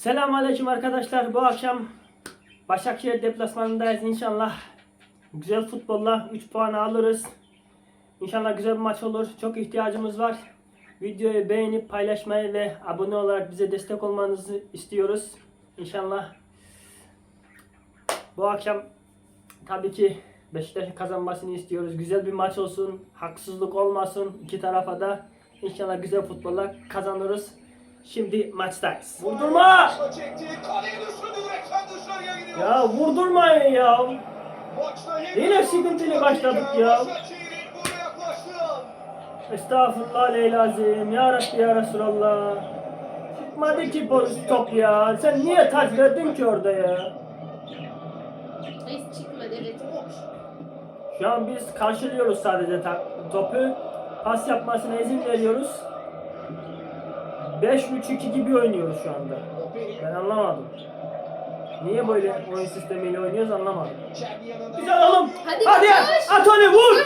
Selamünaleyküm arkadaşlar. Bu akşam Başakşehir deplasmanındayız inşallah. Güzel futbolla 3 puan alırız. İnşallah güzel bir maç olur. Çok ihtiyacımız var. Videoyu beğenip paylaşmayı ve abone olarak bize destek olmanızı istiyoruz. İnşallah bu akşam tabii ki Beşiktaş'ın kazanmasını istiyoruz. Güzel bir maç olsun. Haksızlık olmasın iki tarafa da. İnşallah güzel futbolla kazanırız. Şimdi maçtayız. Vurdurma! Ya vurdurmayın ya. Yine sıkıntılı başladık ya. Estağfurullah leylazim. Ya Rabbi ya Resulallah. Çıkmadı ki polis top ya. Sen niye taç verdin ki orada ya? Hiç çıkmadı evet. Şu an biz karşılıyoruz sadece topu. Pas yapmasına izin veriyoruz. 5-3-2 gibi oynuyoruz şu anda. Ben anlamadım. Niye böyle oyun sistemiyle oynuyoruz anlamadım. Güzel oğlum. Hadi Hadi. koş. At onu vur.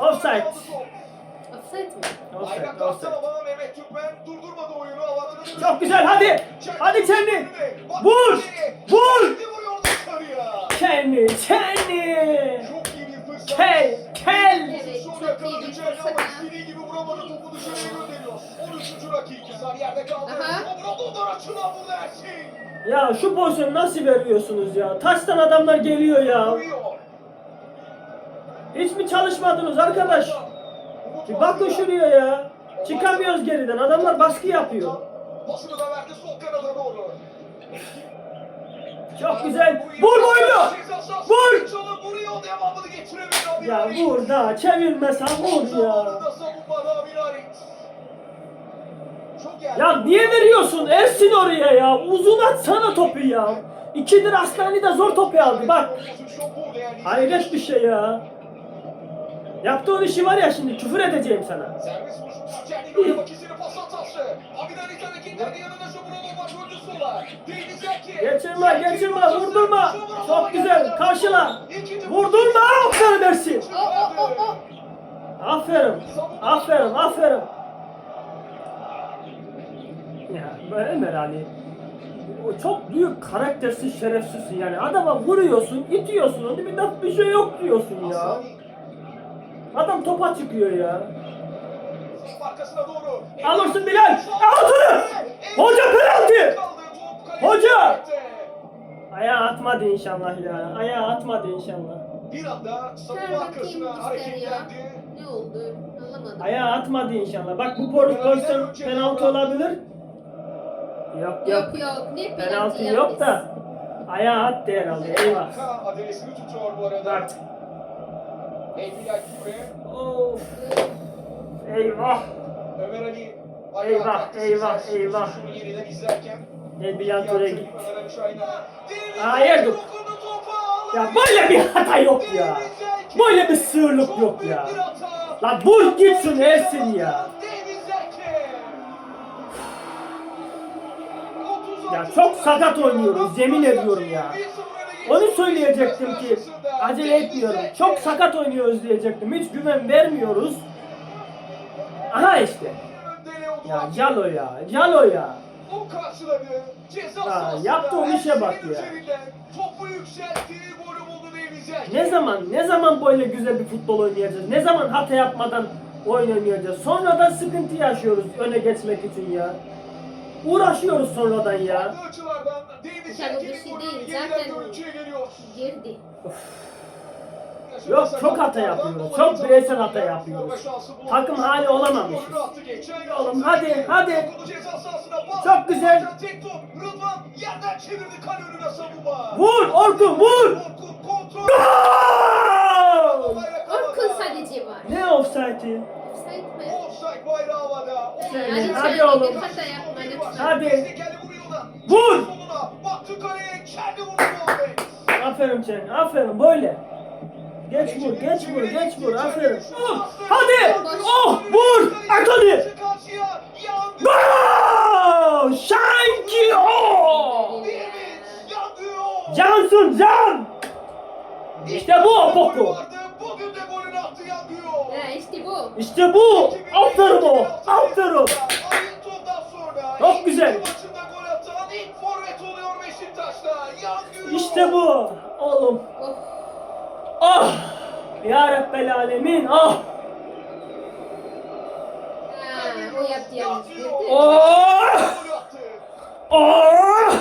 Offside. Offside mi? Offside, offside. ama Mehmet Türkmen durdurmadı oyunu. Avantajını Çok güzel hadi. Hadi Çenli. Bak Vur. Vur. Çerni vuruyor dışarıya. Çerni fırsat ama istediği gibi vuramadı. Topu dışarıya gönderiyor. 13. dakika. Sar yerde kaldı. Aha. Omuraldo'dan açılan vurdu Ersin. Ya şu pozisyonu nasıl veriyorsunuz ya? Taştan adamlar geliyor ya. Vuruyor. Hiç mi çalışmadınız arkadaş? Bir bakın şuraya ya. Çıkamıyoruz geriden. Adamlar baskı yapıyor. Pasını da verdi sol kanada. Çok güzel. Vur boynu. Vur. Ya vur da çevirmesen vur ya. Ya niye veriyorsun? Ersin oraya ya. Uzun atsana topu ya. İkidir Aslani de zor topu aldı bak. Hayret bir şey ya. Yaptığın işi var ya şimdi küfür edeceğim sana. Geçirme geçirme vurdurma. Çok güzel karşıla. Vurdurma aferin Ersin. O o o o. Aferin. Aferin aferin. Ya Ömer Ali. O çok büyük karaktersiz şerefsizsin yani. Adama vuruyorsun, itiyorsun onu bir laf bir şey yok diyorsun ya. Adam topa çıkıyor ya. Arkasına doğru. Alırsın Bilal. Al onu. Hoca penaltı. Hoca! Ayağı atmadı inşallah ya. Ayağı atmadı inşallah. Bir anda savunma arkasına hareketlendi. Ne oldu? Anlamadım. Ayağı atmadı inşallah. Bak bu pozisyon penaltı olabilir. Yok yok. Yok yok. Ne Penaltı penaltı yok da. Ayağı attı herhalde. Eyvah. Adresini tutuyor bu arada. Bak. Elbilal Küre, Of. Eyvah. Ömer Ali. Eyvah, eyvah, eyvah. Yeniden izlerken. El Bilal Töre gitti. Hayır, dur. Ya böyle bir hata yok ya. Böyle bir sığırlık yok ya. Lan vur gitsin Ersin ya. Davies Zeki. 36. Ya çok sakat oynuyoruz, yemin ediyorum ya. Onu söyleyecektim ki acele etmiyorum. Çok sakat oynuyoruz diyecektim. Hiç güven vermiyoruz. Aha işte. Ya Calo ya. Calo ya. O karşıladı. Ceza Ya, yaptığın işe bak ya. üzerinden Topu yükseltti. Golü buldu Davies Zeki. Ne zaman ne zaman böyle güzel bir futbol oynayacağız? Ne zaman hata yapmadan oyun oynayacağız? Sonradan sıkıntı yaşıyoruz öne geçmek için ya. Uğraşıyoruz sonradan ya. Farklı açılardan Davies Tabii bir şey golü değil, yeniden zaten-. Girdi. Yok, çok hata yapıyoruz. Çok bireysel hata yapıyoruz. Takım hali olamamışız. Oğlum, hadi, hadi. Çok güzel. Vur Orkun vur! Orkun. Gol! Sadece var. Ne offside'i? Offside bayrağı havada. Hadi hadi oğlum. Hadi. Vur! Baktı kaleye. Kendi vurdu. Aferin Çen, aferin böyle. Geç vur, geç vur, geç vur, aferin. Oh, hadi! Oh, vur! Karşıya yandı. Gol! Şanki o! Cansın can! İşte bu o boku. Vardı, Bugün de golünü attı yanıyor. İşte bu. İşte bu! Aferin o! Aferin! Çok güzel. İşte bu. Oğlum. Of. Ah. Ya Rabbel Alemin. Ah. O yaptı mü? Oh. Oh.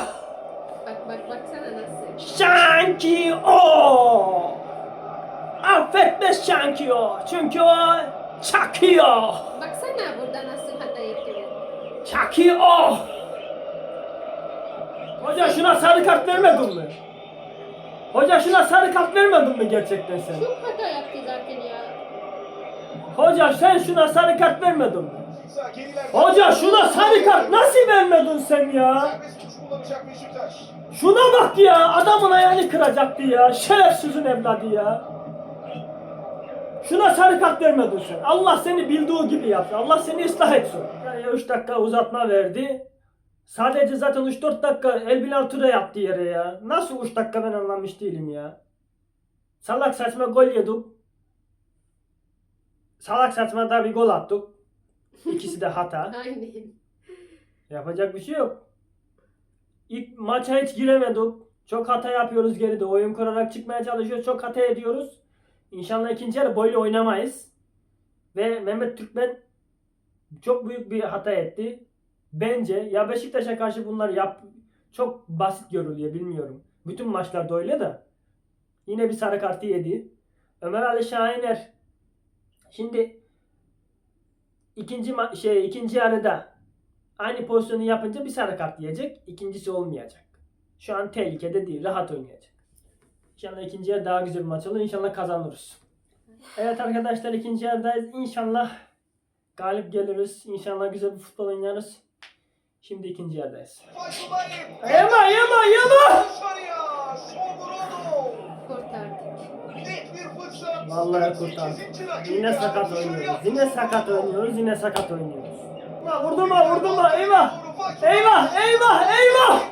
Bak bak baksana nasıl. Sanki o. Affetmez sanki o. Çünkü o çakıyor. Baksana burada nasıl hata yapıyor. Çakıyor. Hoca şuna sarı kart vermedin mi? Hoca şuna sarı kart vermedin mi gerçekten sen? Çok hata yaptı zaten ya. Hoca sen şuna sarı kart vermedin mi? Hoca şuna sarı kart nasıl vermedin sen ya? Şuna bak ya adamın ayağını kıracaktı ya. Şerefsizin evladı ya. Şuna sarı kart vermedin sen. Allah seni bildiği gibi yapsın. Allah seni ıslah etsin. Yani 3 dakika uzatma verdi. Sadece zaten 3-4 dakika el bilal tura yaptı yere ya. Nasıl 3 dakika ben anlamış değilim ya. Salak saçma gol yedik. Salak saçma da bir gol attık. İkisi de hata. Aynen. Yapacak bir şey yok. İlk maça hiç giremedik. Çok hata yapıyoruz geride. Oyun kurarak çıkmaya çalışıyoruz. Çok hata ediyoruz. İnşallah ikinci yarı böyle oynamayız. Ve Mehmet Türkmen çok büyük bir hata etti. Bence ya Beşiktaş'a karşı bunlar yap çok basit görülüyor bilmiyorum. Bütün maçlarda öyle de. Yine bir sarı kartı yedi. Ömer Ali Şahiner şimdi ikinci şey ikinci yarıda aynı pozisyonu yapınca bir sarı kart yiyecek. ikincisi olmayacak. Şu an tehlikede değil. Rahat oynayacak. İnşallah ikinci yarı daha güzel bir maç olur. İnşallah kazanırız. Evet arkadaşlar ikinci yarıdayız. İnşallah galip geliriz. İnşallah güzel bir futbol oynarız. Şimdi ikinci. Fayzulay'ın- Yama yama yama! Vallahi kurtardık. Yine sakat oynuyoruz. Yine sakat oynuyoruz. Yine sakat oynuyoruz. Ulan vurdurma vurdurma eyvah! Eyvah eyvah eyvah!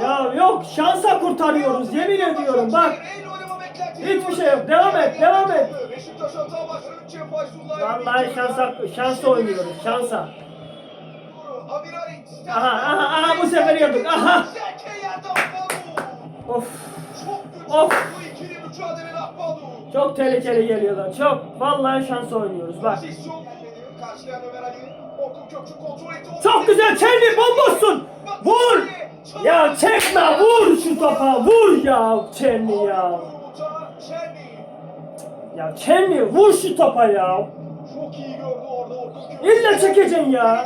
Ya yok şansa kurtarıyoruz yemin ediyorum bak. Hiçbir şey yok. Devam et, devam et. Vallahi şansa, şansa oynuyoruz şansa. Aha, aha, aha, bu sefer yedik, aha. Of Of. çok tehlikeli geliyorlar çok. Vallahi şansa oynuyoruz bak. Çok güzel Çelli bomboşsun. Vur. Ya çekme vur şu topa vur ya Çelli ya. Ya Çelli vur şu topa ya. Çok iyi gördü orada. İlle çekeceksin ya.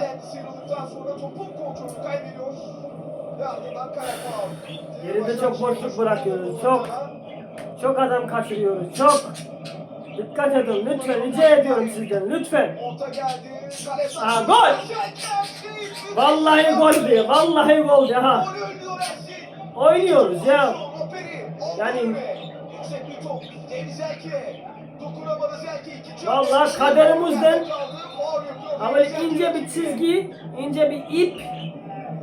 Geride çok boşluk bırakıyoruz, çok. Çok adam kaçırıyoruz çok. Dikkat edin lütfen rica ediyorum sizden lütfen. Aa, gol! Vallahi gol diye vallahi gol diye ha. Oynuyoruz ya. Yani- atış. kaderimizden-. Ama ince bir çizgi, ince bir ip.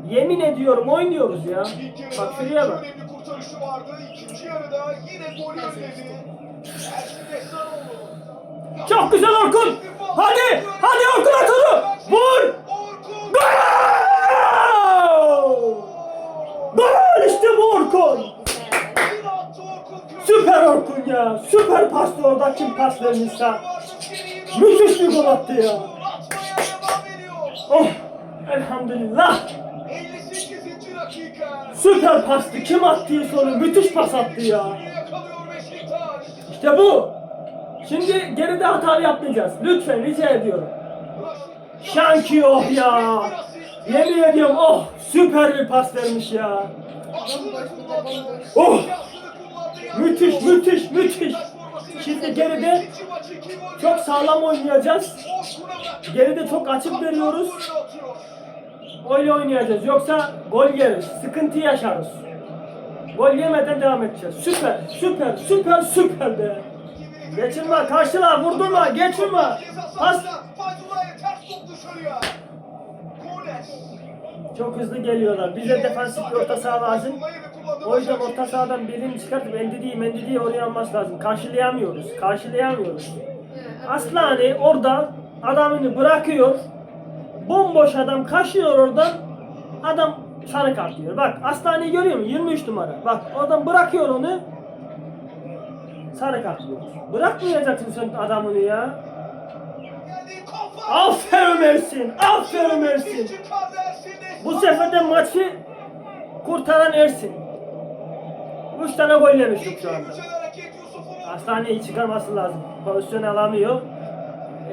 Yemin ediyorum oynuyoruz ya. Bak şuraya bak. Çok güzel Orkun. Hadi, hadi Orkun at onu. Vur. Gol! Gol işte bu Orkun. Süper Orkun ya. Süper pastı orada kim pas vermişse. Müthiş bir gol attı ya. Oh elhamdülillah. 58. dakika. Süper pastı. Kim attıysa onu müthiş pas attı ya. İşte bu. Şimdi geride hata yapmayacağız. Lütfen rica ediyorum. Şanki oh ya. Yemin ediyorum oh süper bir pas vermiş ya. Oh. Müthiş müthiş müthiş. Şimdi geride çok sağlam oynayacağız. Geride çok açık veriyoruz. Öyle oynayacağız. Yoksa gol yeriz. Sıkıntı yaşarız. Gol yemeden devam edeceğiz. Süper, süper, süper, süper be. Geçirme, karşıla, vurdurma, geçirme. Pas. Çok hızlı geliyorlar. Bize defansif bir orta saha lazım. O yüzden orta sahadan birini çıkartıp Endidi'yi Mendidi'yi oraya alması lazım. Karşılayamıyoruz. Karşılayamıyoruz. Aslani orada adamını bırakıyor. Bomboş adam kaçıyor oradan. Adam sarı kart diyor. Bak hastaneyi görüyor musun? 23 numara. Bak adam bırakıyor onu. Sarı kart diyor. Bırakmayacaksın sen adamını ya. Aferin Ersin. Aferin Ersin. Bu sefer de maçı kurtaran Ersin. 3 tane gol yemiştik şu anda. Hastaneyi çıkarması lazım. Pozisyon alamıyor.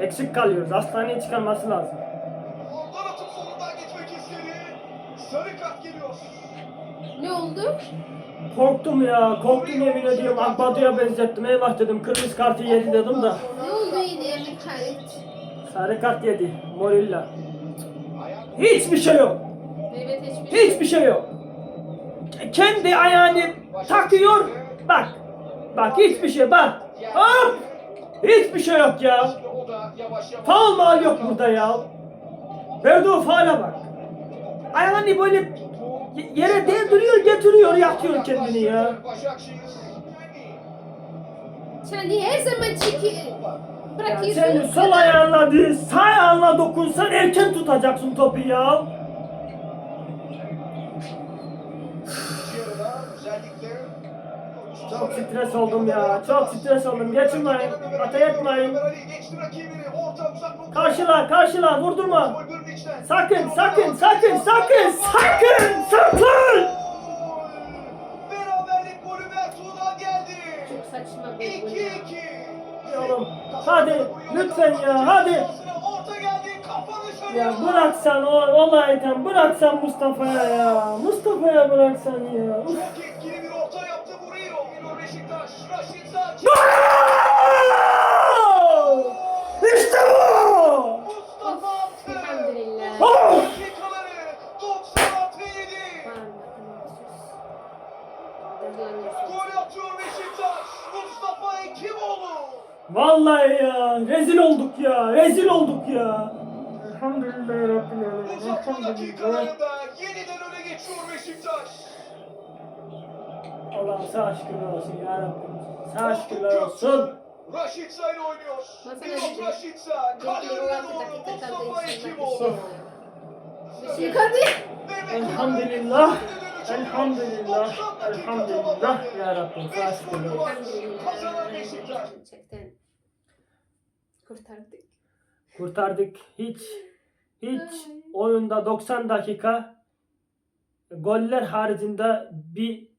Eksik kalıyoruz. Hastaneyi çıkarması lazım. Ne oldu? Korktum ya. Korktum yemin ediyorum. Akbadı'ya benzettim. Eyvah dedim. Kırmızı kartı yedi dedim da. Ne oldu yine Mikael? Sarı kart yedi. Morilla. Hiçbir şey yok. Evet hiçbir şey. Hiçbir şey yok. Kendi ayağını takıyor. Bak. Bak hiçbir şey bak. Hop. Hiçbir şey yok ya. Faul mal yok burada ya. Verdiği faale bak. Ayağını böyle yere değdiriyor getiriyor yatıyor kendini ya. Çani her zaman çeki Ya bırakıyorsun. sen sol ayağınla değil sağ ayağınla dokunsan erken tutacaksın topu ya. Çok stres oldum ya. Çok stres oldum. Geçirmeyin. Hata etmeyin. Karşıla karşıla vurdurma. Sakın sakın sakın sakın sakın sakın. Beraberlik golü Bertuğ'dan geldi. Çok saçma bir gol ya. 2-2. Oğlum hadi lütfen ya hadi. Ya bıraksan o olaydan bıraksan Mustafa'ya ya. Mustafa'ya bıraksan ya. Uf. Çok etkili bir orta yaptı Murillo. Geliyor Beşiktaş. Raşit Saç. Vallahi ya rezil olduk ya rezil olduk ya. Elhamdülillah Rabbil Alemin. Uzatma Elhamdülillah. dakikalarında yeniden öne geçiyor Beşiktaş. Allah'ım sağ şükürler olsun ya Rabbim. Sağ şükürler olsun. Raşit Sayın oynuyor. Düşün. Raşit Say. Kallerine doğru Mustafa Ekimoğlu. Elhamdülillah. Elhamdülillah. Elhamdülillah ya Rabbim. Sağ şükürler olsun. Kazanan Beşiktaş. Kurtardık. Kurtardık. Hiç hiç oyunda 90 dakika goller haricinde bir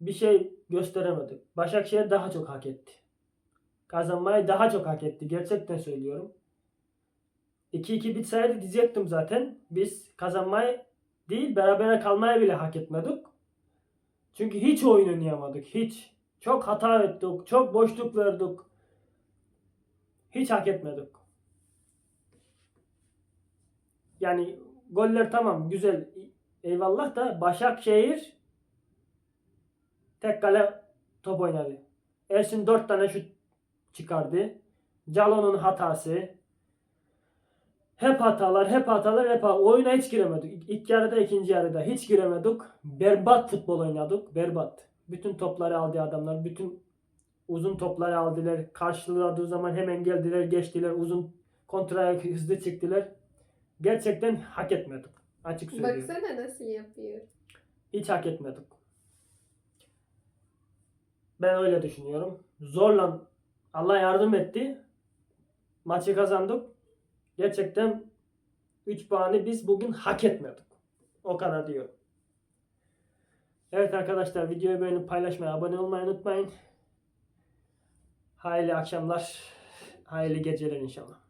bir şey gösteremedik. Başakşehir daha çok hak etti. Kazanmayı daha çok hak etti. Gerçekten söylüyorum. 2-2 bitseydi diyecektim zaten. Biz kazanmayı değil berabere kalmayı bile hak etmedik. Çünkü hiç oyun oynayamadık. Hiç. Çok hata ettik. Çok boşluk verdik. Hiç hak etmedik. Yani goller tamam güzel eyvallah da Başakşehir tek kale top oynadı. Ersin 4 tane şut çıkardı. Calon'un hatası. Hep hatalar, hep hatalar, hep hatalar. Oyuna hiç giremedik. İlk- yarıda, ikinci yarıda hiç giremedik. Berbat futbol oynadık. Berbat. Bütün topları aldı adamlar. Bütün uzun topları aldılar. Karşıladığı zaman hemen geldiler, geçtiler. Uzun kontraya hızlı çıktılar. Gerçekten hak etmedik. Açık söylüyorum. Baksana nasıl yapıyor. Hiç hak etmedik. Ben öyle düşünüyorum. Zorla Allah yardım etti. Maçı kazandık. Gerçekten 3 puanı biz bugün hak etmedik. O kadar diyorum. Evet arkadaşlar videoyu beğenip paylaşmayı, abone olmayı unutmayın. Hayırlı akşamlar, hayırlı geceler inşallah.